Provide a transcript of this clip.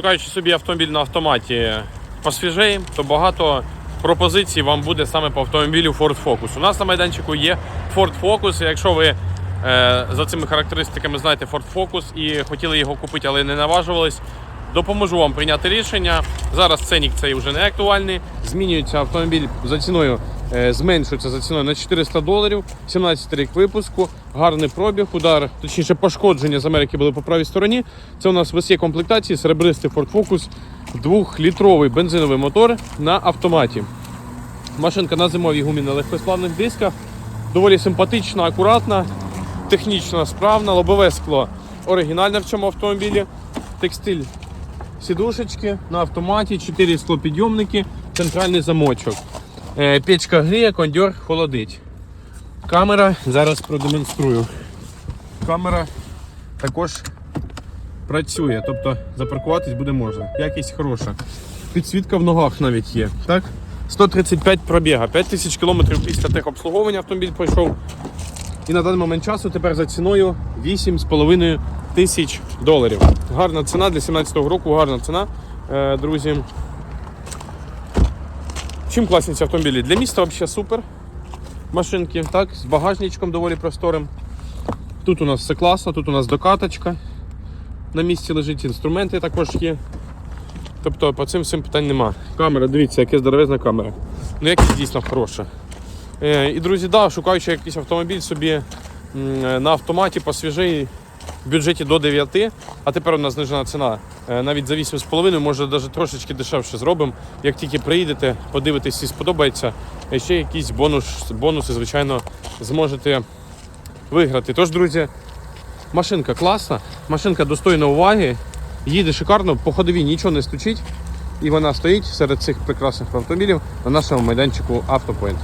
шукаючи собі автомобіль на автоматі посвіжей, то багато пропозицій вам буде саме по автомобілю Ford Focus. У нас на майданчику є Ford Focus. Якщо ви е, за цими характеристиками знаєте Ford Focus і хотіли його купити, але не наважувались, допоможу вам прийняти рішення. Зараз ценник цей вже не актуальний. Змінюється автомобіль за ціною, зменшується за ціною на 400 доларів. 17 рік випуску, гарний пробіг, удар, точніше пошкодження з Америки були по правій стороні. Це у нас в є комплектації серебристий Ford Focus, двохлітровий бензиновий мотор на автоматі. Машинка на зимовій гумі на легкосплавних дисках. Доволі симпатична, акуратна, технічно справна, лобове скло оригінальне в цьому автомобілі. Текстиль сідушечки на автоматі, 4 склопідйомники, центральний замочок. Е, Печка гріє, кондьор холодить. Камера зараз продемонструю. Камера також працює, тобто запаркуватись буде можна. Якість хороша. Підсвітка в ногах навіть є. Так? 135 пробіга, 5000 км після техобслуговування автомобіль пройшов. І на даний момент часу тепер за ціною 8,5 тисяч доларів. Гарна ціна для 17-го року, гарна ціна, е, друзі. Чим класні ці автомобілі? Для міста взагалі супер. Машинки, так, з багажничком доволі просторим. Тут у нас все класно, тут у нас докаточка. На місці лежить інструменти також є. Тобто по цим всім питань нема. Камера, дивіться, яка здоровезна камера. Ну якість дійсно хороша. Е, і друзі, да, шукаючи якийсь автомобіль собі е, на автоматі посвіжий в бюджеті до 9, а тепер у нас знижена ціна. Е, Навіть за 8,5, може навіть трошечки дешевше зробимо. Як тільки приїдете, подивитесь і сподобається, е, ще якісь бонус, бонуси, звичайно, зможете виграти. Тож, друзі, машинка класна, машинка достойна уваги, їде шикарно, по ходовій нічого не стучить. І вона стоїть серед цих прекрасних автомобілів на нашому майданчику Автопоінт.